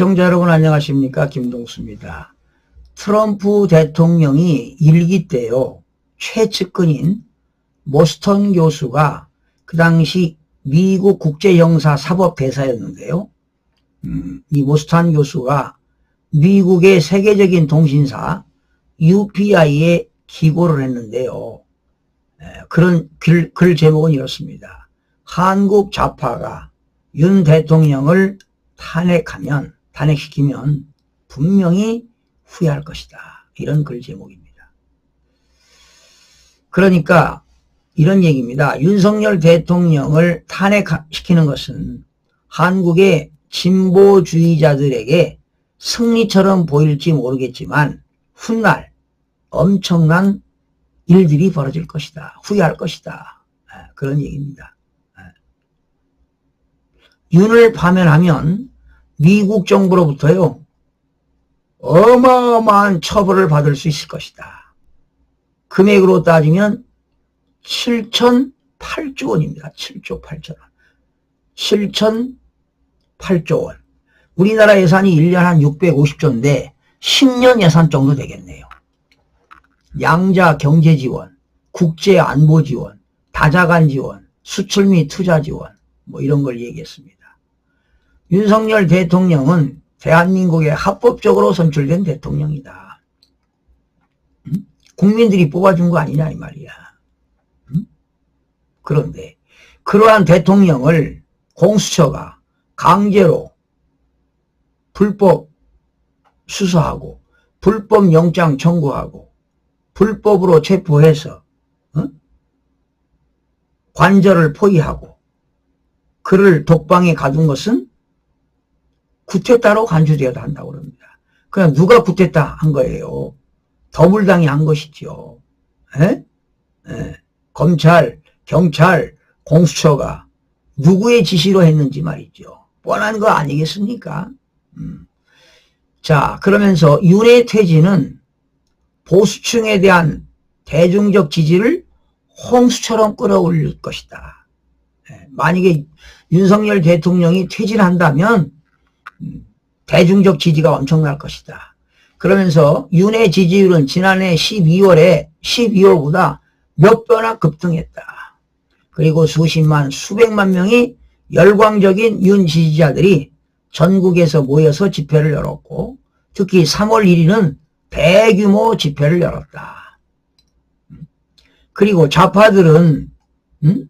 시청자 여러분 안녕하십니까 김동수입니다. 트럼프 대통령이 일기 때요 최측근인 모스턴 교수가 그 당시 미국 국제형사 사법 대사였는데요. 음, 이 모스턴 교수가 미국의 세계적인 통신사 UPI에 기고를 했는데요. 에, 그런 글, 글 제목은 이렇습니다. 한국 좌파가 윤 대통령을 탄핵하면, 탄핵시키면 분명히 후회할 것이다. 이런 글 제목입니다. 그러니까 이런 얘기입니다. 윤석열 대통령을 탄핵시키는 것은 한국의 진보주의자들에게 승리처럼 보일지 모르겠지만 훗날 엄청난 일들이 벌어질 것이다. 후회할 것이다. 아, 그런 얘기입니다. 아. 윤을 파면하면 미국 정부로부터요 어마어마한 처벌을 받을 수 있을 것이다. 금액으로 따지면 7,008조 원입니다. 7조 8천 원. 7,008조 원. 우리나라 예산이 1년 한 650조인데 10년 예산 정도 되겠네요. 양자 경제 지원, 국제 안보 지원, 다자간 지원, 수출 및 투자 지원, 뭐 이런 걸 얘기했습니다. 윤석열 대통령은 대한민국에 합법적으로 선출된 대통령이다. 음? 국민들이 뽑아준 거 아니냐 이 말이야. 음? 그런데 그러한 대통령을 공수처가 강제로 불법 수사하고 불법 영장 청구하고 불법으로 체포해서 어? 관절을 포위하고 그를 독방에 가둔 것은 구태타로 간주되어야 한다고 그럽니다. 그냥 누가 구태타 한 거예요. 더불당이 한 것이죠. 에? 에. 검찰, 경찰, 공수처가 누구의 지시로 했는지 말이죠. 뻔한 거 아니겠습니까? 음. 자, 그러면서 윤의 퇴진은 보수층에 대한 대중적 지지를 홍수처럼 끌어올릴 것이다. 예, 만약에 윤석열 대통령이 퇴진한다면 음, 대중적 지지가 엄청날 것이다. 그러면서 윤의 지지율은 지난해 12월에 12월보다 몇 배나 급등했다. 그리고 수십만, 수백만 명이 열광적인 윤 지지자들이 전국에서 모여서 집회를 열었고 특히 3월 1일은 대규모 집회를 열었다. 그리고 좌파들은 음?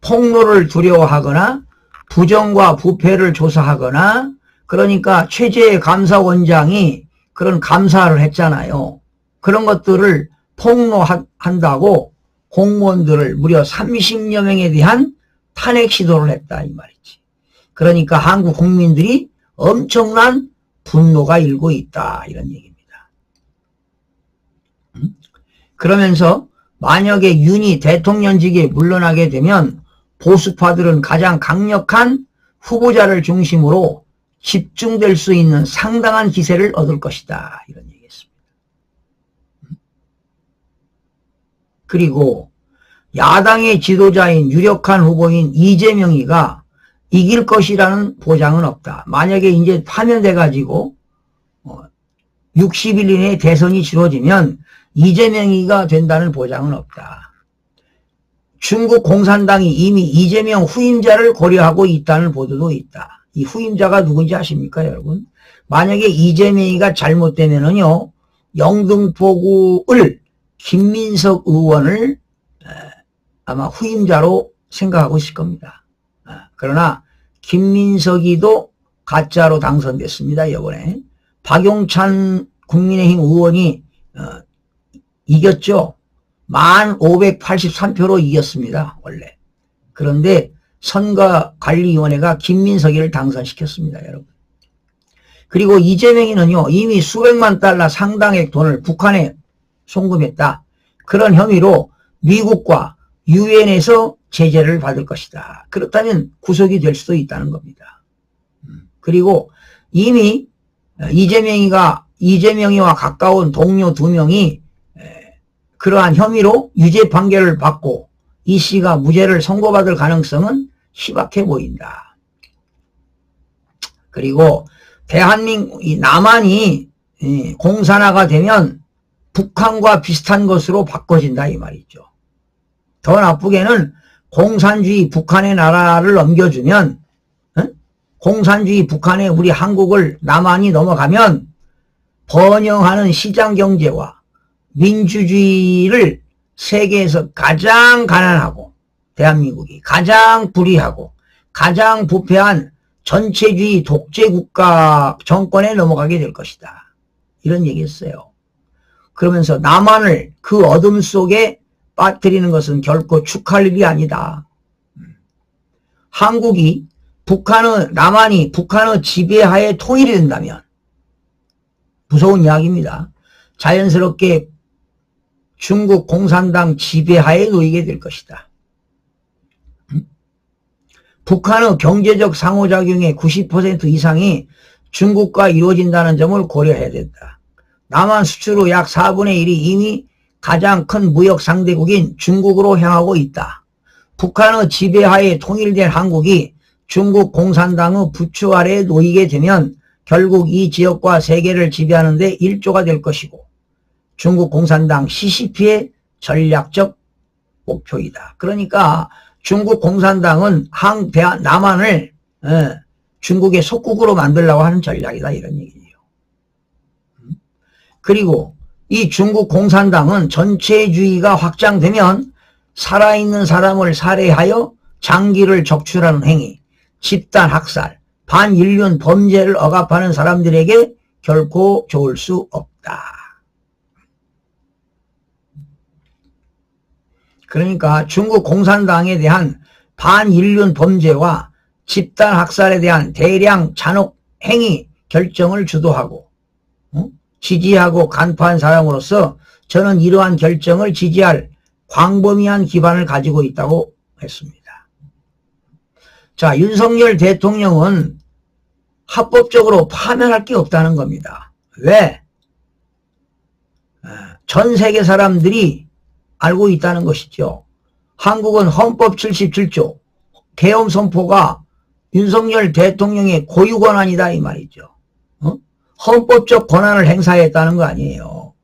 폭로를 두려워하거나 부정과 부패를 조사하거나 그러니까 최재 감사원장이 그런 감사를 했잖아요. 그런 것들을 폭로한다고 공무원들을 무려 30여 명에 대한 탄핵 시도를 했다 이 말이지. 그러니까 한국 국민들이 엄청난 분노가 일고 있다 이런 얘기입니다. 음? 그러면서 만약에 윤이 대통령직에 물러나게 되면 보수파들은 가장 강력한 후보자를 중심으로 집중될 수 있는 상당한 기세를 얻을 것이다 이런 얘기했습니다. 음? 그리고 야당의 지도자인 유력한 후보인 이재명이가 이길 것이라는 보장은 없다. 만약에 이제 파면돼 가지고 60일 어, 이내에 대선이 치러지면 이재명이가 된다는 보장은 없다. 중국 공산당이 이미 이재명 후임자를 고려하고 있다는 보도도 있다. 이 후임자가 누군지 아십니까, 여러분? 만약에 이재명이가 잘못되면은요, 영등포구를 김민석 의원을 아마 후임자로 생각하고 있을 겁니다. 아, 그러나 김민석이도 가짜로 당선됐습니다. 이번에 박용찬 국민의힘 의원이 어, 이겼죠. 1583표로 이겼습니다. 원래. 그런데 선거관리위원회가 김민석이를 당선시켰습니다. 여러분. 그리고 이재명이는요. 이미 수백만 달러 상당의 돈을 북한에 송금했다. 그런 혐의로 미국과 유엔에서 제재를 받을 것이다. 그렇다면 구속이 될 수도 있다는 겁니다. 음. 그리고 이미 이재명이가 이재명이와 가까운 동료 두 명이 그러한 혐의로 유죄 판결을 받고 이 씨가 무죄를 선고받을 가능성은 희박해 보인다. 그리고 대한민국, 이 남한이 이 공산화가 되면 북한과 비슷한 것으로 바꿔진다 이 말이죠. 더 나쁘게는 공산주의 북한의 나라를 넘겨주면 응? 공산주의 북한의 우리 한국을 남한이 넘어가면 번영하는 시장 경제와 민주주의를 세계에서 가장 가난하고 대한민국이 가장 불의하고 가장 부패한 전체주의 독재국가 정권에 넘어가게 될 것이다. 이런 얘기했어요. 그러면서 남한을 그 어둠 속에 빠뜨리는 것은 결코 축할 일이 아니다. 한국이 북한의 남한이 북한의 지배하에 통일이 된다면 무서운 이야기입니다. 자연스럽게 중국 공산당 지배하에 놓이게 될 것이다. 북한의 경제적 상호작용의 90% 이상이 중국과 이루어진다는 점을 고려해야 된다. 남한 수출의 약 4분의 1이 이미 가장 큰 무역 상대국인 중국으로 향하고 있다. 북한의 지배하에 통일된 한국이 중국 공산당의 부추 아래에 놓이게 되면 결국 이 지역과 세계를 지배하는 데 일조가 될 것이고 중국 공산당 CCP의 전략적 목표이다. 그러니까 중국 공산당은 항 대한 남한을 예, 중국의 속국으로 만들려고 하는 전략이다 이런 얘기예요. 그리고 이 중국 공산당은 전체주의가 확장되면 살아있는 사람을 살해하여 장기를 적출하는 행위, 집단 학살, 반인륜 범죄를 억압하는 사람들에게 결코 좋을 수 없다. 그러니까 중국 공산당에 대한 반인륜 범죄와 집단 학살에 대한 대량 잔혹 행위 결정을 주도하고 어? 지지하고 간파한 사람으로서 저는 이러한 결정을 지지할 광범위한 기반을 가지고 있다고 했습니다. 자, 윤석열 대통령은 합법적으로 파면할 게 없다는 겁니다. 왜? 아, 전 세계 사람들이 알고 있다는 것이죠. 한국은 헌법 77조 계엄 선포가 윤석열 대통령의 고유 권한이다 이 말이죠. 어? 헌법적 권한을 행사했다는 거 아니에요.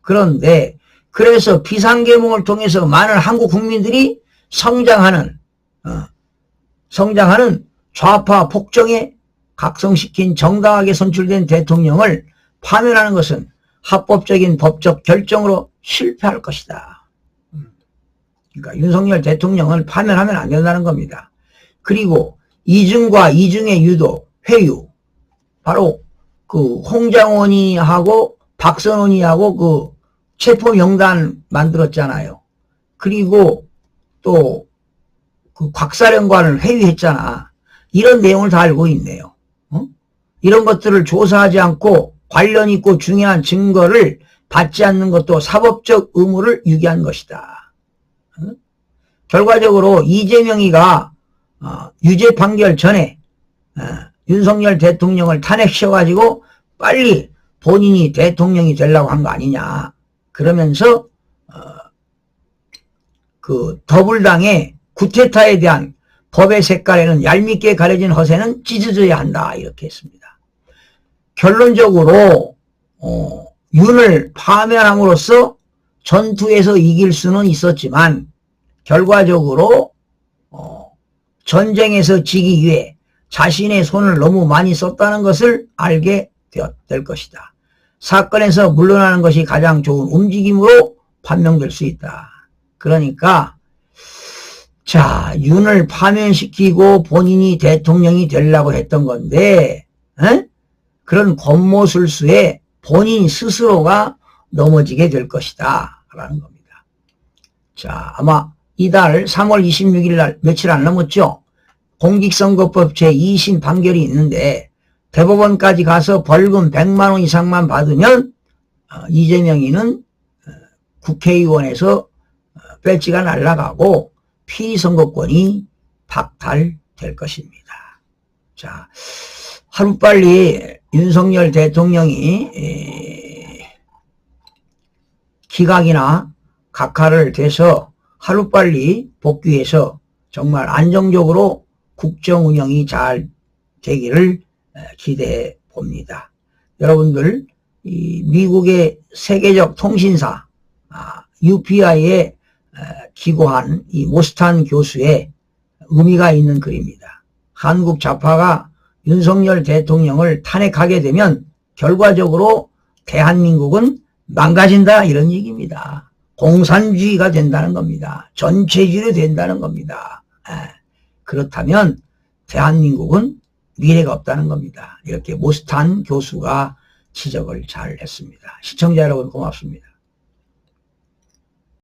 그런데 그래서 비상계몽을 통해서 많은 한국 국민들이 성장하는 어, 성장하는 좌파 폭정에 각성시킨 정당하게 선출된 대통령을 파면하는 것은 합법적인 법적 결정으로 실패할 것이다. 그러니까 윤석열 대통령을 파면하면 안 된다는 겁니다. 그리고 이중과 이중의 유도, 회유, 바로 그 홍장원이 하고 박선원이 하고 그 체포 명단 만들었잖아요. 그리고 또 그 곽사령관을 회유했잖아. 이런 내용을 다 알고 있네요. 어? 이런 것들을 조사하지 않고 관련 있고 중요한 증거를 받지 않는 것도 사법적 의무를 유기한 것이다. 어? 결과적으로 이재명이가 어, 유죄 판결 전에 어, 윤석열 대통령을 탄핵시켜가지고 빨리 본인이 대통령이 되려고 한 거 아니냐. 그러면서 어, 그 더불당의 구테타에 대한 법의 색깔에는 얄밉게 가려진 허세는 찢어져야 한다. 이렇게 했습니다. 결론적으로 어, 윤을 파면함으로써 전투에서 이길 수는 있었지만 결과적으로 어, 전쟁에서 지기 위해 자신의 손을 너무 많이 썼다는 것을 알게 될 것이다. 사건에서 물러나는 것이 가장 좋은 움직임으로 판명될 수 있다. 그러니까 자 윤을 파면시키고 본인이 대통령이 되려고 했던 건데 에? 그런 권모술수에 본인 스스로가 넘어지게 될 것이다 라는 겁니다. 자 아마 이달 3월 26일 날 며칠 안 남았죠. 공직선거법 제2심 판결이 있는데 대법원까지 가서 벌금 100만 원 이상만 받으면 어, 이재명이는 어, 국회의원에서 어, 배지가 날아가고 피선거권이 박탈될 것입니다. 자, 하루빨리 윤석열 대통령이 기각이나 각하를 돼서 하루빨리 복귀해서 정말 안정적으로 국정 운영이 잘 되기를 기대해 봅니다. 여러분들 이 미국의 세계적 통신사 UPI에 기고한 이 모스탄 교수의 의미가 있는 글입니다. 한국 좌파가 윤석열 대통령을 탄핵하게 되면 결과적으로 대한민국은 망가진다 이런 얘기입니다. 공산주의가 된다는 겁니다. 전체주의로 된다는 겁니다. 에, 그렇다면 대한민국은 미래가 없다는 겁니다. 이렇게 모스탄 교수가 지적을 잘 했습니다. 시청자 여러분 고맙습니다.